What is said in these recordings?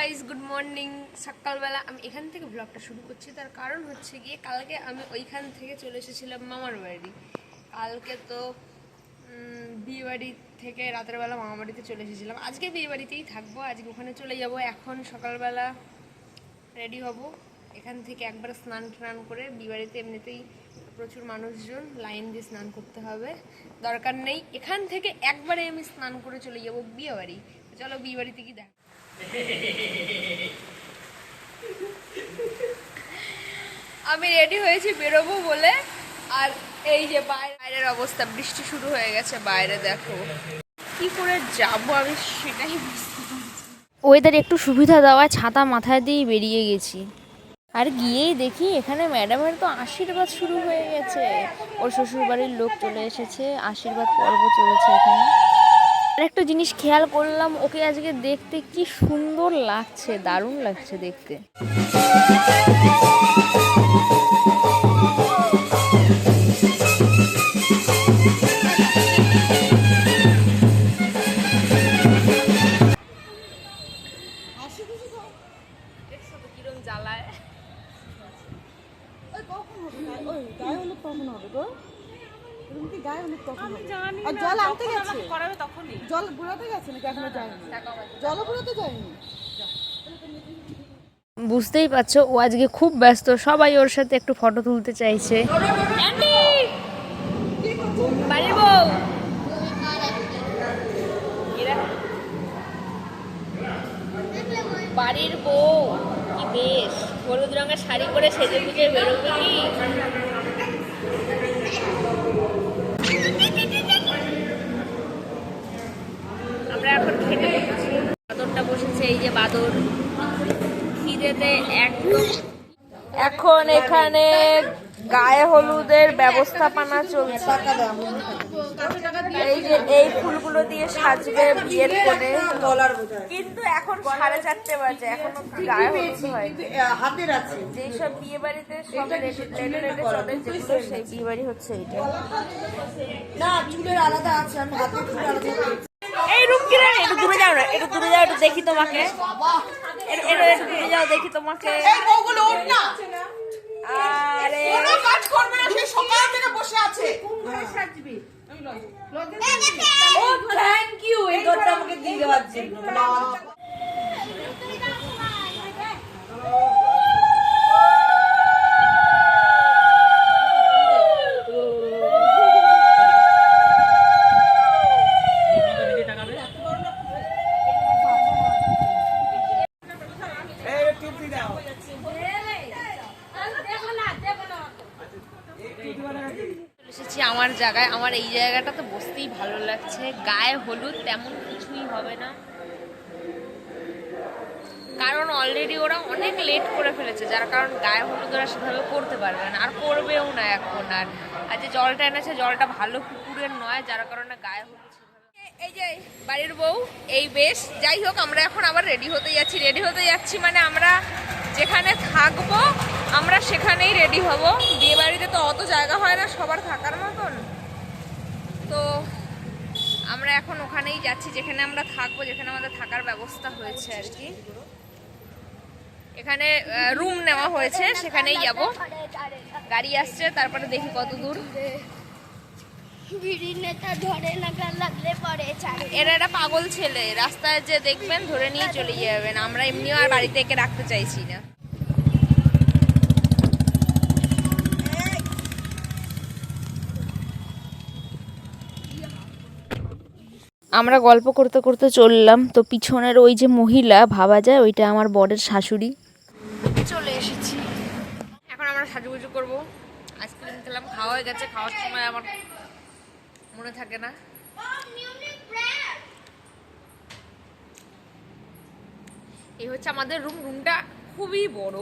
Guys good morning সকালবেলা আমি এখান থেকে ব্লগটা শুরু করছি। তার কারণ হচ্ছে গিয়ে কালকে আমি ওইখান থেকে চলে এসেছিলাম মামার বাড়ি। কালকে তো বিয়ে বাড়ি থেকে রাতের বেলা মামা বাড়িতে চলে এসেছিলাম। আজকে বিয়ে বাড়িতেই থাকব, আজকে ওখানে চলে যাব। এখন সকালবেলা রেডি হব। এখান থেকে একবার স্নান টান করে বিয়ে বাড়িতে এমনিতেই প্রচুর মানুষজন, লাইন দিয়ে স্নান করতে হবে। দরকার নেই। এখান থেকে একবারে আমি স্নান করে চলে যাব বিয়ে বাড়ি। চলো বিয়ে বাড়িতে কি দেখ আমি রেডি হয়েছি বেরোবো বলে, আর এই যে বাইরে- বাইরের অবস্থা, বৃষ্টি শুরু হয়ে গেছে বাইরে, দেখো। কি করে যাব আমি সেটাই ওয়েদার একটু সুবিধা দেওয়ায় ছাতা মাথায় দিয়ে বেরিয়ে গেছি। আর গিয়েই দেখি এখানে ম্যাডামের তো আশীর্বাদ শুরু হয়ে গেছে। ওর শ্বশুর বাড়ির লোক চলে এসেছে, আশীর্বাদ পর্ব চলেছে এখানে। একটা জিনিস খেয়াল করলাম, ওকে আজকে দেখতে কি সুন্দর লাগছে, দারুণ লাগছে দেখতে। দেখছ তো কিরম জ্বালায় গায়ে হলুদ কখন হবে গো গায়ে হবে আর জল আনতে গেছে জল বুড়াতে গেছে নাকি এখনও যায়নি জল বুড়াতে যায়নি বুঝতেই পারছ ও আজকে খুব ব্যস্ত সবাই ওর সাথে একটু ফটো তুলতে চাইছে বাড়ির বউ বাড়ির বউ কি বেশ হলুদ রঙের শাড়ি পরে সেজে গুজে বেরোবে কি আমরা এখন খেতে বসেছি। বাদরটা বসেছে এই যে বাদর। খিদেতে একদম এখন এখানে গায়ে হলুদের ব্যবস্থাপনা চলছে। এই যে এই ফুলগুলো দিয়ে সাজবে বিয়ের কোণে। কিন্তু এখন সাড়ে চারটে বাজে এখন গায়ে হলুদ হয় হাতের আছে যেসব বিয়ে বাড়িতে সব চলে যেগুলো সেই বিয়ে বাড়ি হচ্ছে এইটা। না চুলের আলাদা আছে আমি দূরে যাও না একটু দূরে যাও একটু দেখি তোমাকে। একটু একটু একটু দূরে যাও দেখি তোমাকে। এই বউগুলো ওঠ না। আরে। কোনো কাজ করবে না সে সকাল থেকে বসে আছে। থ্যাংক ইউ এই ঘরটা আমাকে দিয়ে দেওয়ার জন্য এসেছি আমার জায়গায়। আমার এই জায়গাটাতে বসতেই ভালো লাগছে। গায়ে হলুদ তেমন কিছুই হবে না। কারণ অলরেডি ওরা অনেক লেট করে ফেলেছে। যার কারণ গায়ে হলুদ ওরা সেভাবে করতে পারবে না। আর করবেও না এখন আর। আর যে জলটা এনেছে, জলটা ভালো পুকুরের নয়, যার কারণে গায়ে হলুদ এই যে বাড়ির বউ, এই বেশ। যাই হোক, আমরা এখন আবার রেডি হতে যাচ্ছি। রেডি হতে যাচ্ছি মানে আমরা যেখানে থাকব, আমরা সেখানেই রেডি হব। বিয়ে বাড়িতে তো অত জায়গা হয় না, সবার থাকার মতন। তো আমরা এখন ওখানেই যাচ্ছি যেখানে আমরা থাকব যেখানে আমাদের থাকার ব্যবস্থা হয়েছে আর কি। এখানে রুম নেওয়া হয়েছে সেখানেই যাব। গাড়ি আসছে তারপরে দেখি কত দূর। এরা একটা পাগল ছেলে রাস্তায় যে দেখবেন ধরে নিয়ে চলে যাবেন। আমরা এমনিও আর বাড়িতে একে রাখতে চাইছি না। আমরা গল্প করতে করতে চললাম তো পিছনের ওই যে মহিলা ভাবা যায় ওইটা আমার বরের শাশুড়ি। চলে এসেছি। এখন আমরা সাজুগুজু করব। আইসক্রিম খেলাম খাওয়া হয়ে গেছে খাওয়ার সময় আমার মনে থাকে না। এই হচ্ছে আমাদের রুম রুমটা খুবই বড়।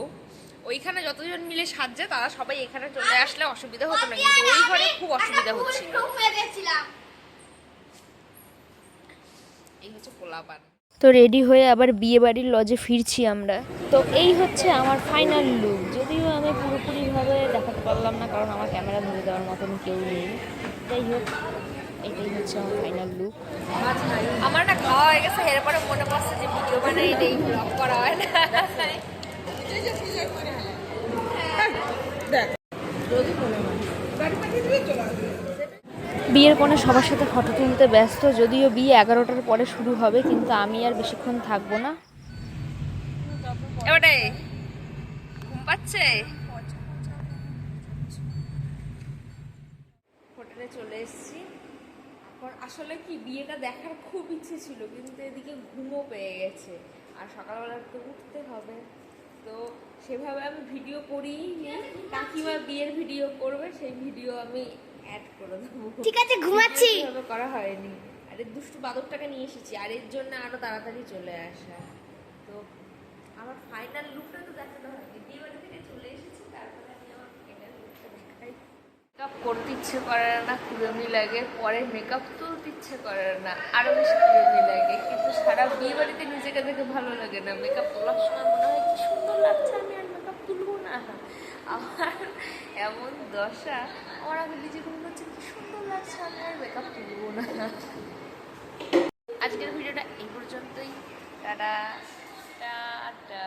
ওইখানে যতজন মিলে সাজছে তারা সবাই এখানে চলে আসলে অসুবিধা হতো না কিন্তু ওই ঘরে খুব অসুবিধা হচ্ছিল। গেছিলাম। এই হচ্ছে পোলাপান তো রেডি হয়ে আবার বিয়ে বাড়ির লজে ফিরছি আমরা। তো এই হচ্ছে আমার ফাইনাল লুক যদিও আমি পুরোপুরিভাবে দেখাতে পারলাম না কারণ আমার ক্যামেরা ধরে দেওয়ার মতন কেউ নেই। যাই হোক এটাই হচ্ছে আমার ফাইনাল লুক আমার না খাওয়া হয়ে গেছে এরপরে মনে পড়ছে যে ভিডিও বানাই নেই ব্লগ করা হয় না। দেখ যদি মনে হয় গাড়ি পাঠিয়ে দিলে চলে আসবে বিয়ের কোণে সবার সাথে ফটো তুলতে ব্যস্ত যদিও বিয়ে এগারোটার পরে শুরু হবে কিন্তু আমি আর বেশিক্ষণ থাকব না। এবারে ঘুম পাচ্ছে? হোটেলে চলে এসেছি। এখন আসলে কি বিয়েটা দেখার খুব ইচ্ছে ছিল কিন্তু এদিকে ঘুমও পেয়ে গেছে। আর সকালবেলা তো উঠতে হবে। তো সেভাবে আমি ভিডিও করিই নি কাকিমা বিয়ের ভিডিও করবে সেই ভিডিও আমি অ্যাড করে দেবো। ঠিক আছে ঘুমাচ্ছি। করা হয়নি। আর দুষ্টু বাদরটাকে নিয়ে এসেছি আর এর জন্য আরও তাড়াতাড়ি চলে আসা। তো আমার ফাইনাল লুকটা তো দেখাতে হয়নি বিয়ে বাড়ি থেকে চলে এসেছি তারপরে আমি আমার ফাইনাল লুকটা দেখাই। মেকআপ করতে ইচ্ছে করে না কুড়েমি লাগে। পরে মেকআপ তুলতে ইচ্ছে করে না আরও বেশি কুড়েমি লাগে। কিন্তু সারা বিয়ে বাড়িতে নিজেকে দেখে ভালো লাগে না। মেকআপ তোলার সময় মনে হয় কি সুন্দর লাগছে আমি আর মেকআপ তুলবো না। আমার এমন দশা, আমার আগে নিজেকে মনে হচ্ছে কি সুন্দর লাগছে, আমি আর মেকআপ তুলবো না। আজকের ভিডিওটা এই পর্যন্তই। টাটা। টাটা।